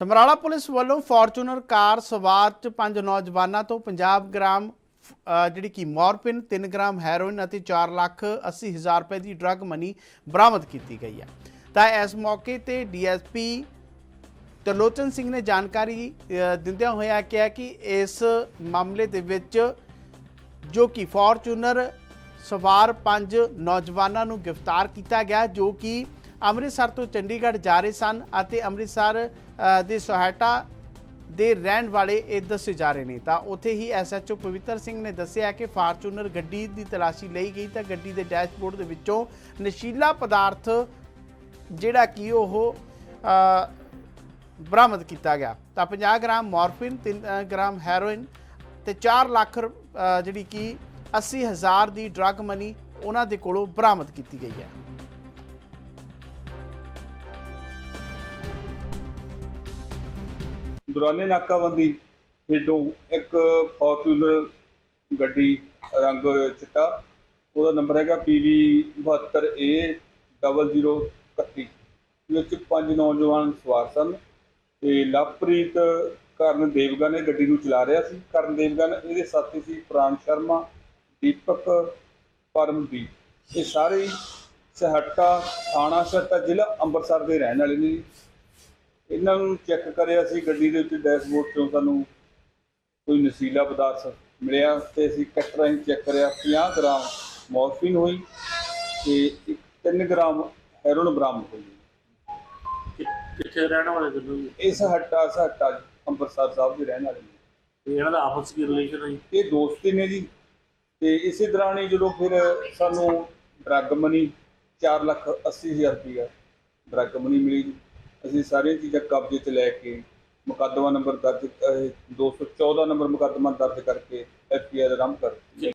Samrala police ਵੱਲੋਂ Fortuner car ਸਵਾਰ ਚ ਪੰਜ ਨੌਜਵਾਨਾਂ ਤੋਂ 50 ਗ੍ਰਾਮ ਅ, ਜਿਹੜੀ ਕਿ ਮੋਰਪਿਨ 3 ਗ੍ਰਾਮ ਹੈਰੋਇਨ ਅਤੇ 4 ਲੱਖ 80 ਹਜ਼ਾਰ ਰੁਪਏ ਦੀ ਡਰੱਗ ਮਨੀ ਬਰਾਮਦ ਕੀਤੀ ਗਈ ਹੈ। ਤਾਂ ਇਸ ਮੌਕੇ ਤੇ ਡੀਐਸਪੀ ਤਰਲੋਚਨ ਸਿੰਘ ਨੇ ਜਾਣਕਾਰੀ ਅ, ਦਿੰਦਿਆਂ ਹੋਇਆ ਕਿਹਾ ਕਿ ਇਸ ਮਾਮਲੇ ਦੇ ਵਿੱਚ ਜੋ ਕਿ ਫੋਰਚੂਨਰ ਸਵਾਰ ਪੰਜ ਨੌਜਵਾਨਾਂ ਨੂੰ ਗ੍ਰਿਫਤਾਰ ਕੀਤਾ ਗਿਆ ਜੋ ਕਿ ਅੰਮ੍ਰਿਤਸਰ ਤੋਂ ਚੰਡੀਗੜ੍ਹ ਜਾ ਰਹੇ ਸਨ ਅਤੇ ਅੰਮ੍ਰਿਤਸਰ ਦੇ ਸੋਹਾਟਾ ਦੇ ਰਹਿਣ ਵਾਲੇ ਇਹ ਦੱਸੇ ਜਾ ਰਹੇ ਨੇ। ਤਾਂ ਉੱਥੇ ਹੀ ਐਸਐਚਓ ਪਵਿੱਤਰ ਸਿੰਘ ਨੇ ਦੱਸਿਆ ਕਿ ਫਾਰਚੂਨਰ ਗੱਡੀ ਦੀ ਤਲਾਸ਼ੀ ਲਈ ਗਈ ਤਾਂ ਗੱਡੀ ਦੇ ਡੈਸ਼ਬੋਰਡ ਦੇ ਵਿੱਚੋਂ ਨਸ਼ੀਲਾ ਪਦਾਰਥ ਜਿਹੜਾ ਕਿ ਉਹ ਬਰਾਮਦ ਕੀਤਾ ਗਿਆ। ਤਾਂ 50 ਗ੍ਰਾਮ ਮੋਰਫਿਨ 3 ਗ੍ਰਾਮ ਹੈਰੋਇਨ ਤੇ 4 ਲੱਖ ਜਿਹੜੀ ਕਿ 80 ਹਜ਼ਾਰ ਦੀ ਡਰੱਗ ਮਨੀ ਉਹਨਾਂ ਦੇ ਕੋਲੋਂ ਬਰਾਮਦ ਕੀਤੀ ਗਈ ਹੈ। ਦੌਰਾਨੇ ਨਾਕਾਬੰਦੀ ਹੇਠੋਂ ਇੱਕ ਫੋਰਚੂਨਰ ਗੱਡੀ ਰੰਗ ਚਿੱਟਾ, ਉਹਦਾ ਨੰਬਰ ਹੈਗਾ PV 72A 0031 ਵਿੱਚ ਪੰਜ ਨੌਜਵਾਨ ਸਵਾਰ ਸਨ ਤੇ ਲਵਪ੍ਰੀਤ ਕਰਨ ਦੇਵਗਨ ਇਹ ਗੱਡੀ ਨੂੰ ਚਲਾ ਰਿਹਾ ਸੀ। ਕਰਨ ਦੇਵਗਨ, ਇਹਦੇ ਸਾਥੀ ਸੀ ਪ੍ਰਾਣ ਸ਼ਰਮਾ, ਦੀਪਕ, ਪਰਮਦੀਪ। ਇਹ ਸਾਰੇ ਹੀ ਸਹੱਟਾ ਥਾਣਾ ਸਹੱਟਾ ਜ਼ਿਲ੍ਹਾ ਅੰਮ੍ਰਿਤਸਰ ਦੇ ਰਹਿਣ ਵਾਲੇ ਨੇ ਇਹਨਾਂ ਨੂੰ ਚੈੱਕ ਕਰਿਆ ਸੀ ਗੱਡੀ ਦੇ ਉੱਤੇ ਡੈਸ਼ਬੋਰਡ ਤੋਂ ਸਾਨੂੰ ਕੋਈ ਨਸ਼ੀਲਾ ਪਦਾਰਥ ਮਿਲਿਆ ਤੇ ਅਸੀਂ ਕੱਟ ਰਾਹੀਂ ਚੈੱਕ ਕਰਿਆ 50 ਗ੍ਰਾਮ ਮੋਰਫਿਨ ਹੋਈ ਤੇ ਇੱਕ 3 ਗ੍ਰਾਮ ਹੈਰੋਨ ਬਰਾਮਦ ਹੋਈ ਕਿ- ਕਿੱਥੇ ਰਹਿਣ ਵਾਲੇ ਜੀ? ਇਸ ਹੱਟਾ ਸਹੱਟਾ ਅੰਮ੍ਰਿਤਸਰ ਸਾਹਿਬ ਦੇ ਰਹਿਣ ਵਾਲੇ ਨੇ ਤੇ ਇਹਨਾਂ ਦਾ ਆਪਸ ਕੀ ਰਿਲੇਸ਼ਨ ਹੈ ਜੀ? ਇਹ ਦੋਸਤੀ ਨੇ ਜੀ ਤੇ ਇਸੇ ਦੌਰਾਨ ਹੀ ਜਦੋਂ ਫਿਰ ਸਾਨੂੰ ਡਰੱਗ ਮਨੀ 4 ਲੱਖ 80 ਹਜ਼ਾਰ ਰੁਪਈਆ ਡਰੱਗ ਮਨੀ ਮਿਲੀ ਜੀ ਅਸੀਂ ਸਾਰੀਆਂ ਚੀਜ਼ਾਂ ਕਬਜ਼ੇ 'ਚ ਲੈ ਕੇ ਮੁਕੱਦਮਾ ਨੰਬਰ ਦਰਜ, ਅਹ 214 ਨੰਬਰ ਮੁਕੱਦਮਾ ਦਰਜ ਕਰਕੇ ਐਫ ਆਈ ਆਰ ਆਰੰਭ ਕਰ ਦਿੱਤੀ।